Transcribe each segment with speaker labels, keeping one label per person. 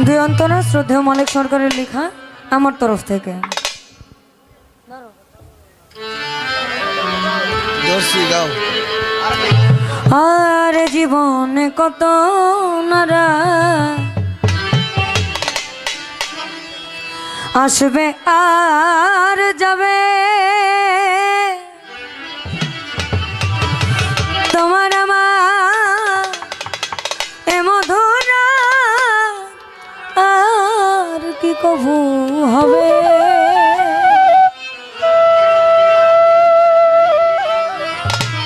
Speaker 1: দুই অন্তরা শ্রদ্ধেয় মালিক সরকারের লেখা আমার তরফ থেকে। আর জীবনে কত নারা আসবে আর যাবে।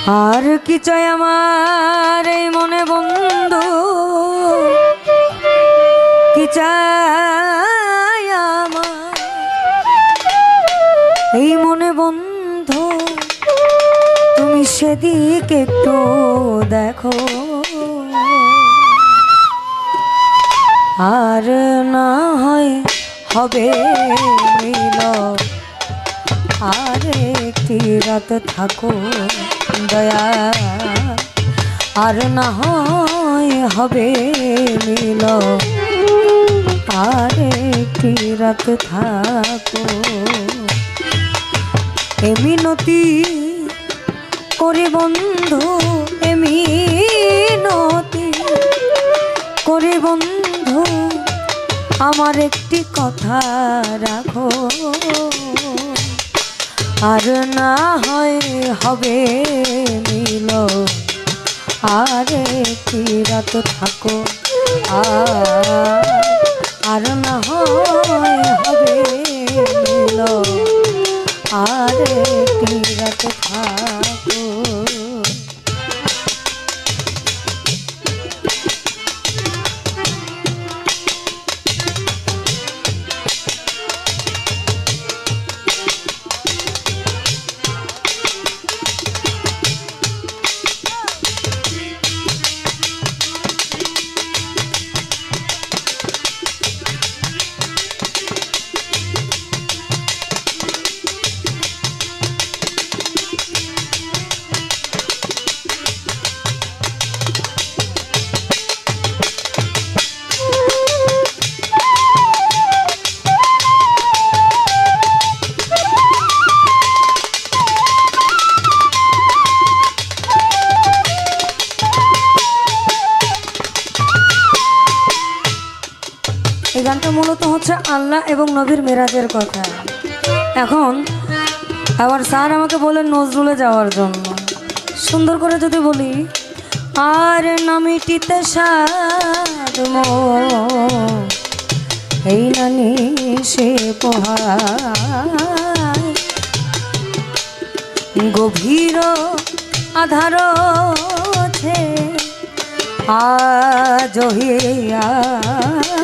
Speaker 1: আর কি চাই আমার এই মনে বন্ধু? কি চাই আমার এই মনে বন্ধু? তুমি সেদিকে একটু দেখো। আর না হয় হবে মিল আর একটি রাত থাকো, দয়া। আর না হয় হবে মিল। আর একটি রাত থাকো। এ মিনতি করে বন্ধু, এ মিনতি করে বন্ধু, আমার একটি কথা রাখো। আর না হয় হবে মিল আর কি রাত থাকো? আর না হয় হবে মিল আর কি রাত থাকো? মূলত হচ্ছে আল্লাহ এবং নবীর মেরাজের কথা। এখন, আবার স্যার আমাকে বলেন নজরুলে যাওয়ার জন্য। সুন্দর করে যদি বলি, আর নামিটিতে এই নানি সে পোহায়। গভীর আধার ছে আজ হিয়া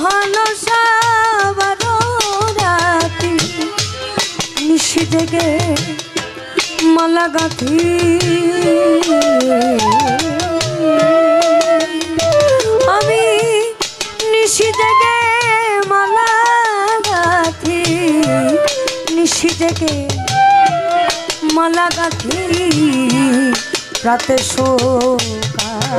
Speaker 1: পোহালো সাবারো রাতি নিশি থেকে মালা গাথি। আমি নিশি থেকে মালা গাথি নিশি থেকে মালা গাথি, রাতে শোকায়।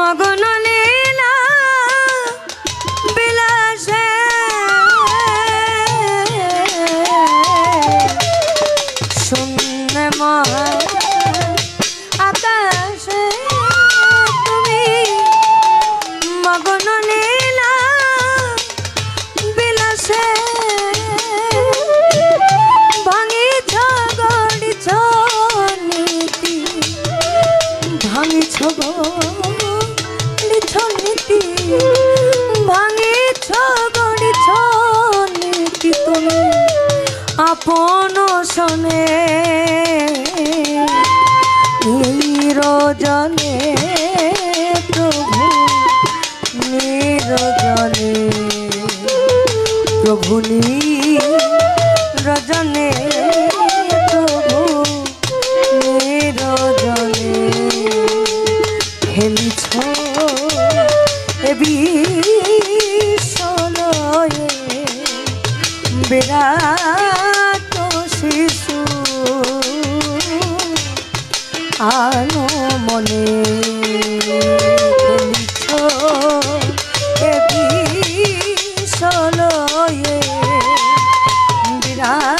Speaker 1: মগন লীলা বিলাসে। শূন্য মহা আকাশে তুমি মগন নীলা বিলাসে। ভাঙিছ গড়িছ নীতি ভাঙিছ গড়িছ আপন শোনে। নিরজনে প্রভু নিরজনে প্রভু নিরজনে প্রভু নিরজনে খেলিছ এ বিশ্বলয়ে বিরাট শিশু। আনো মনে বিরাট